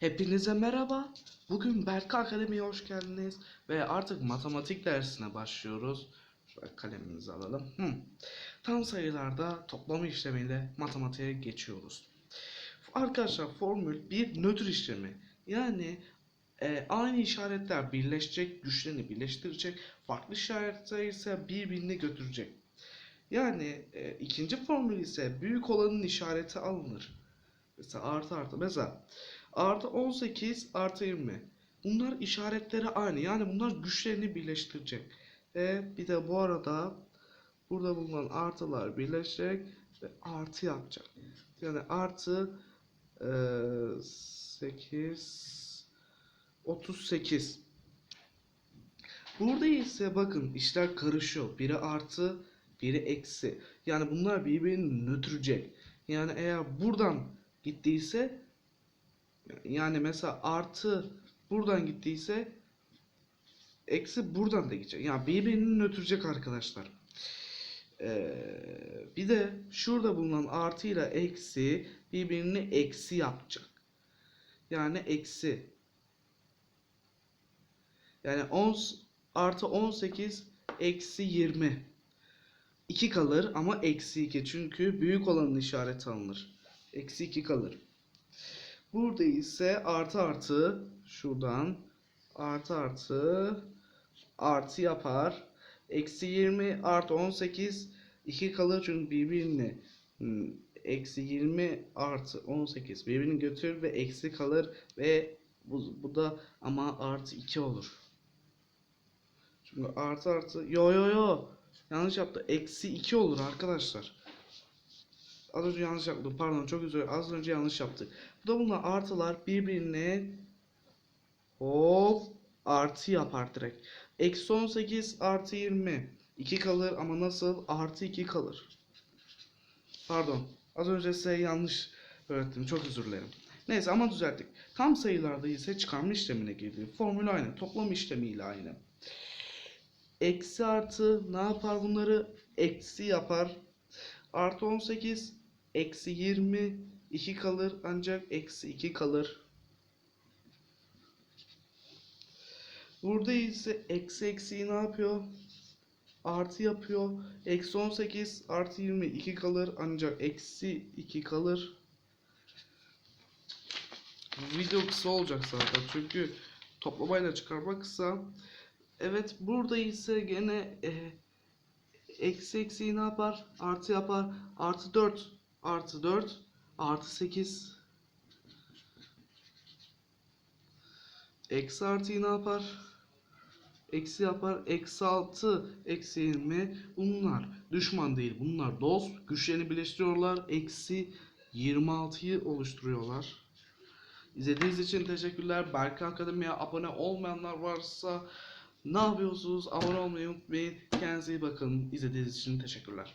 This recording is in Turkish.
Hepinize merhaba. Bugün Berk Akademi'ye hoş geldiniz ve artık matematik dersine başlıyoruz. Şöyle kalemimizi alalım. Hı. Tam sayılarda toplama işlemiyle matematiğe geçiyoruz. Arkadaşlar formül bir nötr işlemi. Yani e, aynı işaretler birleşecek, güçlerini birleştirecek. Farklı işaretler ise birbirini götürecek. Yani e, ikinci formül ise büyük olanın işareti alınır. Mesela artı artı. Mesela artı 18 artı 20. Bunlar işaretleri aynı. Yani bunlar güçlerini birleştirecek. Ve bir de bu arada burada bulunan artılar birleşecek ve artı yapacak. Yani artı eee 8 38. Burada ise bakın işler karışıyor. Biri artı, biri eksi. Yani bunlar birbirini nötrecek. Yani eğer buradan gittiyse yani mesela artı buradan gittiyse eksi buradan da gidecek. Yani birbirini nötrecek arkadaşlar. Ee, bir de şurada bulunan artı ile eksi birbirini eksi yapacak. Yani eksi. Yani 10 artı 18 eksi 20. 2 kalır ama eksi 2. Çünkü büyük olanın işareti alınır. Eksi 2 kalır. Burada ise artı artı şuradan artı artı artı yapar. Eksi 20 artı 18 2 kalır çünkü birbirini hmm, eksi 20 artı 18 birbirini götürür ve eksi kalır ve bu, bu da ama artı 2 olur. Çünkü artı artı yo yo yo yanlış yaptı. Eksi 2 olur arkadaşlar. Az önce yanlış yaptım. Pardon çok özür dilerim. Az önce yanlış yaptık. Bu da bunlar artılar birbirine hop artı yapar direkt. Eksi 18 artı 20. 2 kalır ama nasıl? Artı 2 kalır. Pardon. Az önce size yanlış öğrettim. Çok özür dilerim. Neyse ama düzelttik. Tam sayılarda ise çıkarma işlemine girdi. Formül aynı. Toplam işlemiyle aynı. Eksi artı ne yapar bunları? Eksi yapar. Artı 18 eksi 20 2 kalır ancak eksi 2 kalır. Burada ise eksi eksiği ne yapıyor? Artı yapıyor. Eksi 18 artı 20 2 kalır ancak eksi 2 kalır. Video kısa olacak zaten çünkü toplamayla çıkarmak kısa. Evet burada ise gene e, eksi eksiği ne yapar? Artı yapar. Artı 4 artı 4 artı 8 eksi artıyı ne yapar? Eksi yapar. Eksi 6 eksi 20 bunlar düşman değil. Bunlar dost. Güçlerini birleştiriyorlar. Eksi 26'yı oluşturuyorlar. İzlediğiniz için teşekkürler. Berk Akademi'ye abone olmayanlar varsa ne yapıyorsunuz? Abone olmayı unutmayın. Kendinize iyi bakın. İzlediğiniz için teşekkürler.